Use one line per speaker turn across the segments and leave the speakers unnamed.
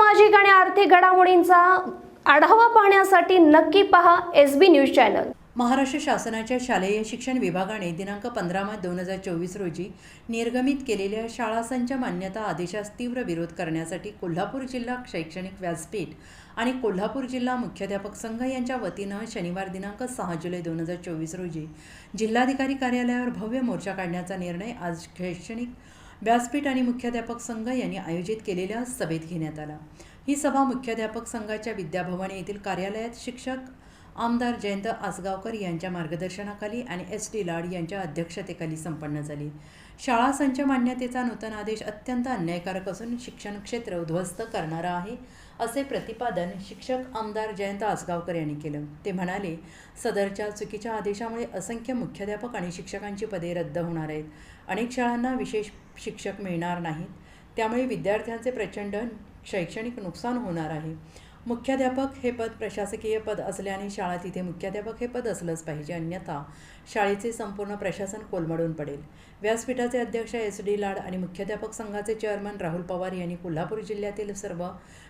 सामाजिक आणि आर्थिक घडामोडींचा आढावा पाहण्यासाठी नक्की पहा S B news channel.
Maharashtra शासनाच्या शालेय शिक्षण विभागाने दिनांक पंधरा मार्च दोन हजार चोवीस रोजी निर्गमित केलेल्या शाळा संच मान्यता आदेशास तीव्र विरोध करण्यासाठी कोल्हापूर जिल्हा शैक्षणिक व्यासपीठ आणि कोल्हापूर जिल्हा मुख्याध्यापक संघ यांच्या वतीनं शनिवार दिनांक सहा जुलै दोन हजार चोवीस रोजी जिल्हाधिकारी कार्यालयावर भव्य मोर्चा काढण्याचा निर्णय आज शैक्षणिक व्यासपीठ आणि मुख्याध्यापक संघ यांनी आयोजित केलेल्या सभेत घेण्यात आला. ही सभा मुख्याध्यापक संघाच्या विद्याभवन येथील कार्यालयात शिक्षक आमदार जयंत आसगावकर यांच्या मार्गदर्शनाखाली आणि एस टी लाड यांच्या अध्यक्षतेखाली संपन्न झाली. शाळा संच मान्यतेचा नूतन आदेश अत्यंत अन्यायकारक असून शिक्षण क्षेत्र उद्ध्वस्त करणारा आहे असे प्रतिपादन शिक्षक आमदार जयंत आसगावकर यांनी केलं. ते म्हणाले सदरच्या चुकीच्या आदेशामुळे असंख्य मुख्याध्यापक आणि शिक्षकांची पदे रद्द होणार आहेत. अनेक शाळांना विशेष शिक्षक मिळणार नाहीत. त्यामुळे विद्यार्थ्यांचे प्रचंड शैक्षणिक नुकसान होणार आहे. मुख्याध्यापक हे पद प्रशासकीय पद असल्याने शाळा तिथे मुख्याध्यापक हे पद असलंच पाहिजे. अन्यथा शाळेचे संपूर्ण प्रशासन कोलमडून पडेल. व्यासपीठाचे अध्यक्ष एस डी लाड आणि मुख्याध्यापक संघाचे चेअरमन राहुल पवार यांनी कोल्हापूर जिल्ह्यातील सर्व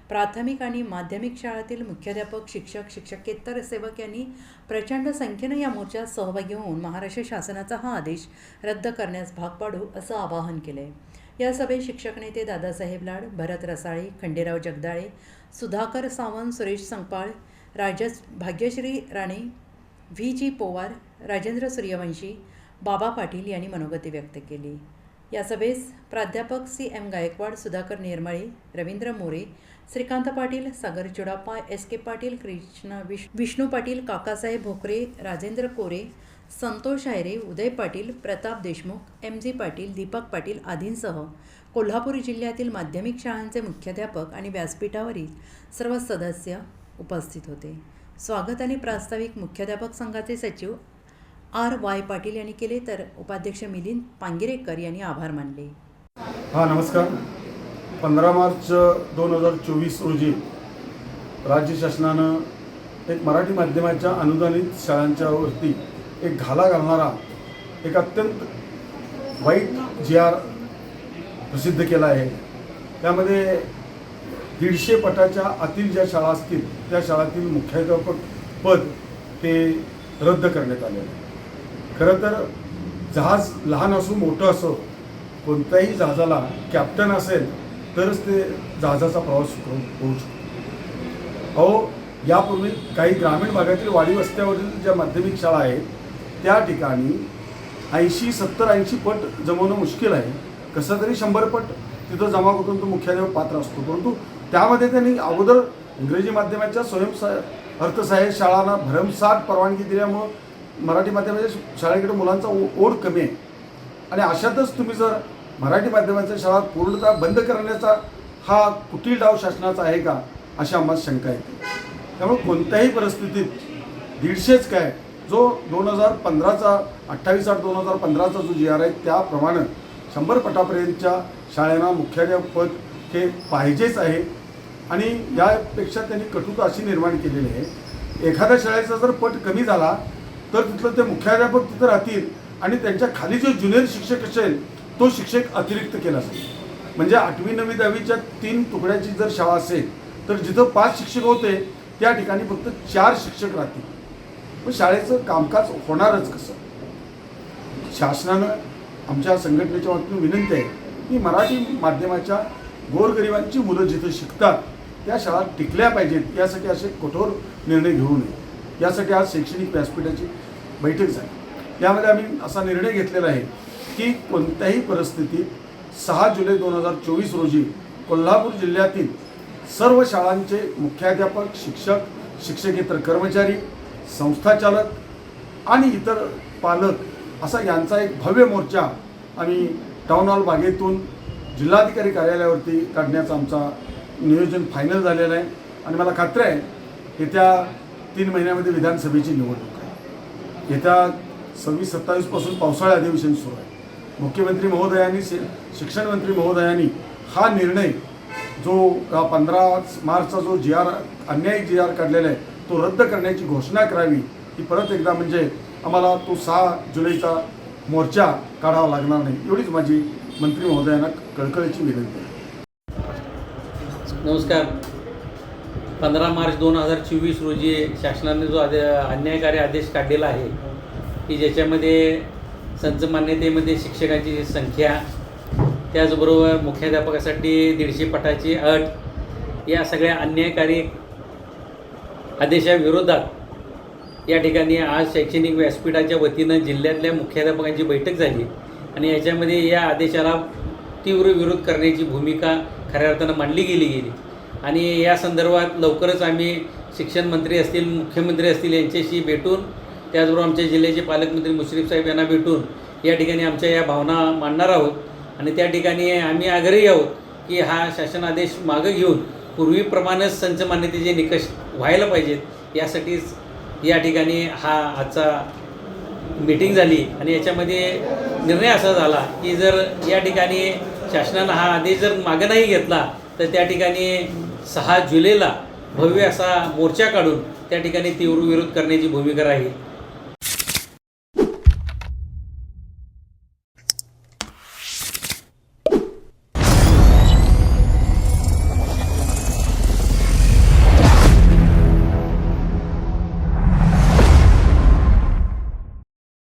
प्राथमिक आणि माध्यमिक शाळातील मुख्याध्यापक शिक्षक शिक्षकेतर सेवक यांनी प्रचंड संख्येनं या मोर्चात सहभागी होऊन महाराष्ट्र शासनाचा हा आदेश रद्द करण्यास भाग पाडू असं आवाहन केलं आहे या सभेत शिक्षक नेते दादासाहेब लाड भरत रसाळे खंडेराव जगदाळे सुधाकर सावंत सुरेश संपाळ राजस भाग्यश्री राणे व्ही जी पोवार राजेंद्र सूर्यवंशी बाबा पाटील यांनी मनोगती व्यक्त केली. या सभेस प्राध्यापक C M Gaikwad Sudhakar Nirmale Ravindra More Shrikant Patil Sagar Chudappa S K Patil Krishna Vish Vishnu Patil Kakasaheb Bhokare Rajendra Kore Santosh Hayre Uday Patil Pratap Deshmukh M G Patil Deepak Patil आदींसह कोल्हापूर जिल्ह्यातील माध्यमिक शाळांचे मुख्याध्यापक आणि व्यासपीठावरील सर्व सदस्य उपस्थित होते. स्वागत आणि प्रास्ताविक मुख्याध्यापक संघाचे सचिव आर वाय पाटील यांनी केले तर उपाध्यक्ष मिलिंद पांगिरेकर यांनी आभार मानले.
हा नमस्कार. पंधरा मार्च दोन हजार चोवीस रोजी राज्य शासनानं एक मराठी माध्यमाच्या अनुदानित शाळांच्या वरती एक घाला घालणारा एक अत्यंत वाईट जी आर प्रसिद्ध केला आहे. त्यामध्ये दीडशे पटाच्या आतील ज्या शाळा असतील त्या शाळातील मुख्याध्यापक पद ते रद्द करण्यात आले खरं तर जहाज लहान असो मोठं असो कोणत्याही जहाजाला कॅप्टन असेल तरच ते जहाजाचा प्रवास होऊ शकतो. अहो यापूर्वी काही ग्रामीण भागातील वाडी वस्त्यावरील ज्या माध्यमिक शाळा आहेत त्या ठिकाणी ऐंशी सत्तर ऐंशी पट जमवणं मुश्किल आहे. कसं तरी शंभर पट तिथं जमा करून तो मुख्याध्यापक पात्र असतो. परंतु त्यामध्ये त्यांनी अगोदर इंग्रजी माध्यमाच्या स्वयंसहाय अर्थसहाय्य शाळांना भरमसाठ परवानगी दिल्यामुळं मराठी माध्यमाच्या शाळेकडे मुलांचा ओढ कमी आहे. आणि अशातच तुम्ही जर मराठी माध्यमाच्या शाळा पूर्णतः बंद करण्याचा हा कुटील डाव शासनाचा आहे का अशी आम्हाला शंका येते त्यामुळे कोणत्याही परिस्थितीत दीडशेच काय जो दोन हजार पंधराचा अठ्ठावीस आठ दोन हजार पंधराचा जो जी आर आहे त्याप्रमाणे शंभर पटापर्यंतच्या शाळांना मुख्याध्यापक हे पाहिजेच आहे. आणि यापेक्षा त्यांनी कटुता अशी निर्माण केलेली आहे. एखाद्या शाळेचा जर पट कमी झाला तर तिथलं ते मुख्याध्यापक तिथं राहतील आणि त्यांच्या खाली जो ज्युनियर शिक्षक असेल तो शिक्षक अतिरिक्त केला जाईल. म्हणजे आठवी नववी दहावीच्या तीन तुकड्याची जर शाळा असेल तर जिथं पाच शिक्षक होते त्या ठिकाणी फक्त चार शिक्षक राहतील. मग शाळेचं कामकाज होणारच कसं? शासनानं आमच्या संघटनेच्या वतीनं विनंती आहे की मराठी माध्यमाच्या गोरगरिबांची मुलं जिथं शिकतात त्या शाळा टिकल्या पाहिजेत. यासाठी असे कठोर निर्णय घेऊ नये. यासाठी आज शैक्षणिक व्यासपीठाची बैठक झाली. यामध्ये आम्ही असा निर्णय घेतलेला आहे की कोणत्याही परिस्थितीत सहा जुलै दोन हजार चोवीस रोजी कोल्हापूर जिल्ह्यातील सर्व शाळांचे मुख्याध्यापक शिक्षक शिक्षकेतर कर्मचारी संस्थाचालक आणि इतर पालक असा यांचा एक भव्य मोर्चा आम्ही टाऊन हॉल बागेतून जिल्हाधिकारी कार्यालयावरती काढण्याचं आमचा नियोजन फायनल झालेलं आहे. आणि मला खात्री आहे येत्या तीन महिन्यामध्ये विधानसभेची निवडणूक आहे. येत्या सव्वीस सत्तावीसपासून पावसाळा अधिवेशन सुरू आहे. मुख्यमंत्री महोदयांनी शि शिक्षण मंत्री महोदयांनी हा निर्णय जो पंधरा मार्चचा जो जी आर अन्यायी जी आर काढलेला आहे तो रद्द करण्याची घोषणा करावी ही परत एकदा म्हणजे आम्हाला तो सहा जुलैचा मोर्चा काढावा लागणार नाही एवढीच माझी मंत्री महोदयांना कळकळीची विनंती आहे.
नमस्कार. पंधरा मार्च दोन हजार चोवीस रोजी शासनाने जो आदे अन्यायकारी आदेश काढलेला आहे की ज्याच्यामध्ये संच मान्यतेमध्ये शिक्षकांची संख्या त्याचबरोबर मुख्याध्यापकासाठी दीडशे पटाची अट या सगळ्या अन्यायकारी आदेशाविरोधात या ठिकाणी आज शैक्षणिक व्यासपीठाच्या वतीनं जिल्ह्यातल्या मुख्याध्यापकांची बैठक झाली आणि याच्यामध्ये या आदेशाला तीव्र विरोध करण्याची भूमिका खऱ्या अर्थानं मांडली गेली गेली. आणि या संदर्भात लवकरच आम्ही शिक्षण मंत्री असतील मुख्यमंत्री असतील यांच्याशी भेटून त्याचबरोबर आमच्या जिल्ह्याचे पालकमंत्री मुश्रीफ साहेब यांना भेटून या ठिकाणी आमच्या या भावना मांडणार आहोत. आणि त्या ठिकाणी आम्ही आग्रही आहोत की हा शासन आदेश मागं घेऊन पूर्वीप्रमाणेच संच मान्यतेचे निकष व्हायला पाहिजेत. यासाठीच या ठिकाणी हा आजचा मीटिंग झाली आणि याच्यामध्ये निर्णय असा झाला की जर या ठिकाणी शासनानं हा आदेश जर मागं नाही घेतला तर त्या ठिकाणी सहा जुलैला भव्य असा मोर्चा काढून त्या ठिकाणी तीव्र विरोध करण्याची भूमिका राहील.